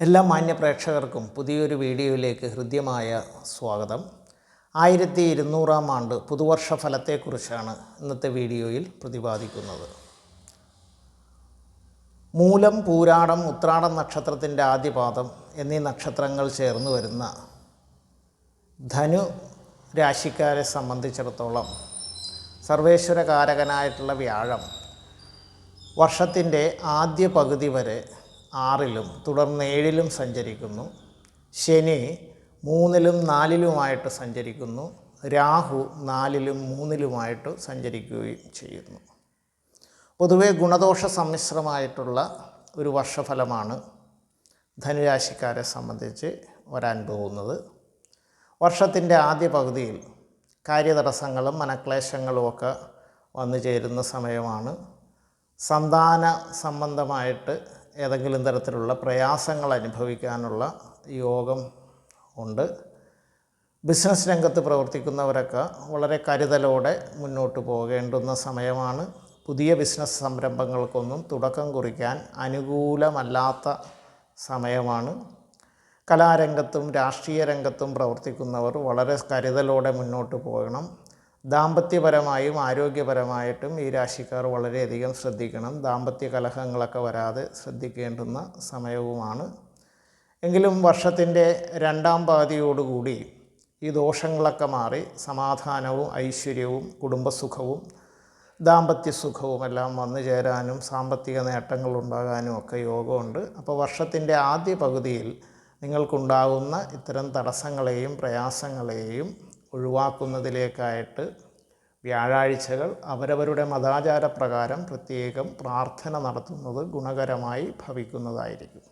എല്ലാ മാന്യ പ്രേക്ഷകർക്കും പുതിയൊരു വീഡിയോയിലേക്ക് ഹൃദ്യമായ സ്വാഗതം. ആയിരത്തി ഇരുന്നൂറാം ആണ്ട് പുതുവർഷ ഫലത്തെക്കുറിച്ചാണ് ഇന്നത്തെ വീഡിയോയിൽ പ്രതിപാദിക്കുന്നത്. മൂലം പൂരാടം ഉത്രാടം നക്ഷത്രത്തിന്റെ ആദ്യപാദം എന്നീ നക്ഷത്രങ്ങൾ ചേർന്ന് വരുന്ന ധനു രാശിക്കാരെ സംബന്ധിച്ചിടത്തോളം സർവേശ്വരകാരകനായിട്ടുള്ള വ്യാഴം വർഷത്തിന്റെ ആദ്യ പകുതി വരെ ആറിലും തുടർന്ന് ഏഴിലും സഞ്ചരിക്കുന്നു. ശനി മൂന്നിലും നാലിലുമായിട്ട് സഞ്ചരിക്കുന്നു. രാഹു നാലിലും മൂന്നിലുമായിട്ട് സഞ്ചരിക്കുകയും ചെയ്യുന്നു. പൊതുവെ ഗുണദോഷ സമ്മിശ്രമായിട്ടുള്ള ഒരു വർഷഫലമാണ് ധനുരാശിക്കാരെ സംബന്ധിച്ച് വരാൻ പോകുന്നത്. വർഷത്തിന്റെ ആദ്യ പകുതിയിൽ കാര്യതടസ്സങ്ങളും മനക്ലേശങ്ങളും ഒക്കെ വന്നു ചേരുന്ന സമയമാണ്. സന്താന സംബന്ധമായിട്ട് ഏതെങ്കിലും തരത്തിലുള്ള പ്രയാസങ്ങൾ അനുഭവിക്കാനുള്ള യോഗം ഉണ്ട്. ബിസിനസ് രംഗത്ത് പ്രവർത്തിക്കുന്നവരൊക്കെ വളരെ കരുതലോടെ മുന്നോട്ട് പോകേണ്ടുന്ന സമയമാണ്. പുതിയ ബിസിനസ് സംരംഭങ്ങൾക്കൊന്നും തുടക്കം കുറിക്കാൻ അനുകൂലമല്ലാത്ത സമയമാണ്. കലാരംഗത്തും രാഷ്ട്രീയ രംഗത്തും പ്രവർത്തിക്കുന്നവർ വളരെ കരുതലോടെ മുന്നോട്ട് പോകണം. ദാമ്പത്യപരമായും ആരോഗ്യപരമായിട്ടും ഈ രാശിക്കാർ വളരെയധികം ശ്രദ്ധിക്കണം. ദാമ്പത്യ കലഹങ്ങളൊക്കെ വരാതെ ശ്രദ്ധിക്കേണ്ടുന്ന സമയവുമാണ്. എങ്കിലും വർഷത്തിന്റെ രണ്ടാം പാതിയോടുകൂടി ഈ ദോഷങ്ങളൊക്കെ മാറി സമാധാനവും ഐശ്വര്യവും കുടുംബസുഖവും ദാമ്പത്യസുഖവും എല്ലാം വന്നു ചേരാനും സാമ്പത്തിക നേട്ടങ്ങൾ ഉണ്ടാകാനും ഒക്കെ യോഗമുണ്ട്. അപ്പോൾ വർഷത്തിന്റെ ആദ്യ പകുതിയിൽ നിങ്ങൾക്കുണ്ടാകുന്ന ഇത്തരം തടസ്സങ്ങളെയും പ്രയാസങ്ങളെയും ഒഴിവാക്കുന്നതിലേക്കായിട്ട് വ്യാഴാഴ്ചകൾ അവരവരുടെ മതാചാരപ്രകാരം പ്രത്യേകം പ്രാർത്ഥന നടത്തുന്നത് ഗുണകരമായി ഭവിക്കുന്നതായിരിക്കും.